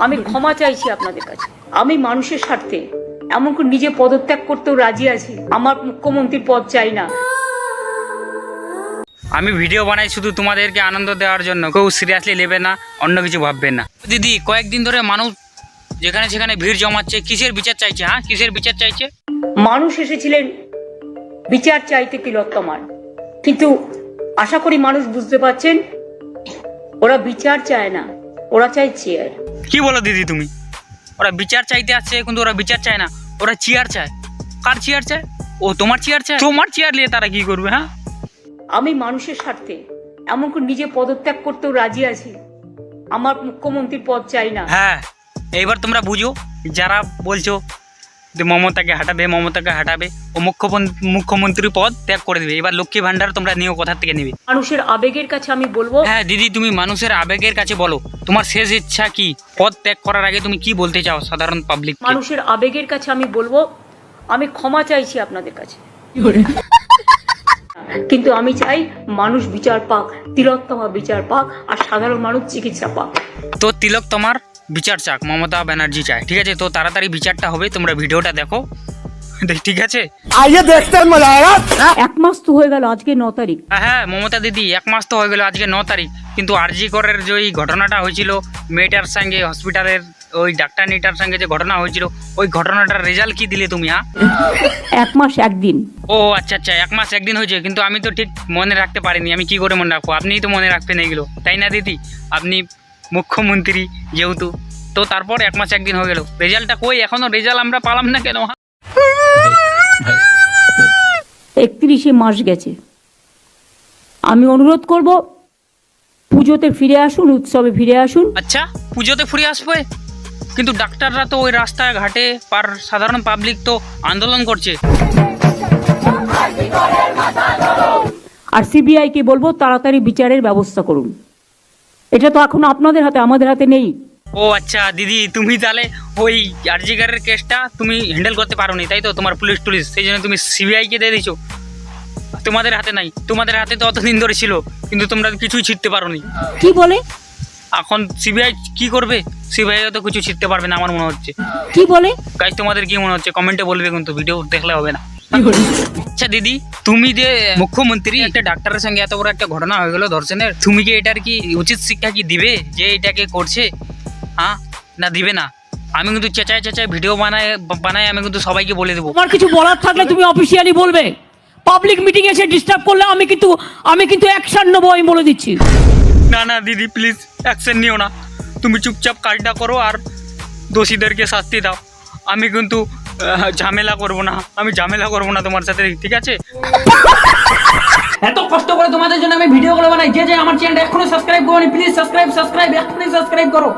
আমি ক্ষমা চাইছি আপনাদের কাছে। আমি মানুষের স্বার্থে এমনকি নিজে পদত্যাগ করতেও রাজি আছি। আমার মুখ্যমন্ত্রীর পদ চাই না। আমি ভিডিও বানাই শুধু তোমাদেরকে আনন্দ দেওয়ার জন্য। কেউ সিরিয়াসলি নেবে না অন্য কিছু ভাববে না। দিদি কয়েকদিন ধরে মানুষ যেখানে সেখানে ভিড় জমাচ্ছে কিসের বিচার চাইছে হ্যাঁ? কিসের বিচার চাইছে? মানুষ এসেছিলেন বিচার চাইতে তিলোত্তমার কিন্তু আশা করি মানুষ বুঝতে পারছেন ওরা বিচার চায় না। ওরা চাই চেয়ার কি বলো দিদি তুমি? ওরা বিচার চাইতে আসছে কিন্তু ওরা বিচার চায় না। ওরা চেয়ার চায়। কার চেয়ার চায়? ও তোমার চেয়ার চায়? তোমার চেয়ার নিয়ে তারা কি করবে হ্যাঁ? আমি মানুষের স্বার্থে এমনকি নিজে পদত্যাগ করতেও রাজি আছি। আমার মুখ্যমন্ত্রীর পদ চাই না। হ্যাঁ এইবার তোমরা বুঝো যারা বলছো যে মমতাকে হাঁটাবে মমতাকে হাঁটাবে ও মুখ্যমন্ত্রী মুখ্যমন্ত্রী পদ ত্যাগ করে দেবে। এবার লক্ষ্মী ভান্ডার তোমরা নিয়েও কোথা থেকে নেবে? মানুষের আবেগের কাছে আমি বলব হ্যাঁ দিদি তুমি মানুষের আবেগের কাছে বলো। তোমার শেষ ইচ্ছা কি? পদ ত্যাগ করার আগে তুমি কি বলতে চাও সাধারণ পাবলিক মানুষের আবেগের কাছে আমি বলব আমি ক্ষমা চাইছি আপনাদের কাছে। কিন্তু আমি চাই মানুষ বিচার পাক তিলোত্তমা বিচার পাক আর সাধারণ মানুষ চিকিৎসা পাক। তো তিলক তোমার বিচার চাক মমতা ব্যানার্জি চায়। ঠিক আছে? তো তাড়াতাড়ি বিচারটা হবে তোমরা ভিডিওটা দেখো। ঠিক আছে? হ্যাঁ? এক মাস তো হয়ে গেল আজকে ন তারিখ। হ্যাঁ, হ্যাঁ মমতা দিদি এক মাস তো হয়ে গেল আজকে ন তারিখ। কিন্তু আরজি করের যে ওই ঘটনাটা হয়েছিল মেয়েটার সঙ্গে হসপিটালের ওই ডাক্তার নিটার সঙ্গে যে ঘটনা হয়েছিল ওই ঘটনাটার রেজাল্ট কি দিলে তুমি হ্যাঁ? এক মাস একদিন। ও আচ্ছা আচ্ছা এক মাস একদিন হয়েছে কিন্তু আমি তো ঠিক মনে রাখতে পারিনি আমি কি করে মনে রাখব? আপনিই তো মনে রাখতে নেই গেলো তাই না দিদি? আপনি মুখ্যমন্ত্রী যেহেতু তো তারপর এক মাস একদিন হয়ে গেল। রেজাল্টটা কই? এখনও রেজাল্ট আমরা পালাম না কেন? একত্রিশে মাস গেছে। আমি অনুরোধ করব পুজোতে ফিরে আসুন উৎসবে ফিরে আসুন। আচ্ছা পুজোতে ফিরে আসবে? কিন্তু ডাক্তাররা তো ওই রাস্তায় ঘাটে পার সাধারণ পাবলিক তো আন্দোলন করছে। আর সিবিআইকে বলব তাড়াতাড়ি বিচারের ব্যবস্থা করুন। এটা তো এখন আপনাদের হাতে আমাদের হাতে নেই। ও আচ্ছা দিদি তুমি তাহলে ওই আরজিগারের কেসটা তুমি হ্যান্ডেল করতে পারো নি তাই তো? তোমার পুলিশ টুলিশ সেই জন্য তুমি সিবিআইকে দিয়ে দিছো। তোমাদের হাতে নাই তোমাদের হাতে তো অতদিন ধরে ছিল কিন্তু তোমরা কিছুই ছিটতে পারো নি কি বলে? এখন সিবিআই কি করবে? সিবিআই তো কিছু ছিটতে পারবে না আমার মনে হচ্ছে। কি বলে? গাইজ তোমাদের কি মনে হচ্ছে? কমেন্টে বলবে কিন্তু ভিডিও দেখলে হবে না। আচ্ছা দিদি তুমি যে মুখ্যমন্ত্রী একটা ডাক্তারের সঙ্গে এত বড় একটা ঘটনা হয়ে গেল ধর্ষণের তুমি কি এটার কি উচিত শিক্ষা কি দিবে যে এটাকে করছে? হ্যাঁ? না দিবে না। আমি কিন্তু চেঁচায় চেঁচায় ভিডিও বানায় বানায় আমি কিন্তু সবাইকে বলে দেবো। তোমার কিছু বলার থাকলে তুমি অফিসিয়ালি বলবে। পাবলিক মিটিং এসে ডিস্টার্ব করলে আমি কিন্তু আমি কিন্তু অ্যাকশন নেব আমি বলে দিচ্ছি। না না দিদি প্লিজ অ্যাকশন নিও না। তুমি চুপচাপ কাজটা করো আর দোষীদেরকে শাস্তি দাও। আমি কিন্তু ঝামেলা করব না। আমি ঝামেলা করব না তোমার সাথে, ঠিক আছে? এত কষ্ট করে তোমাদের জন্য আমি ভিডিও গুলো বানাই। যে যে আমার চ্যানেলটা এখনও সাবস্ক্রাইব করো প্লিজ সাবস্ক্রাইব সাবস্ক্রাইব এখনই সাবস্ক্রাইব করো।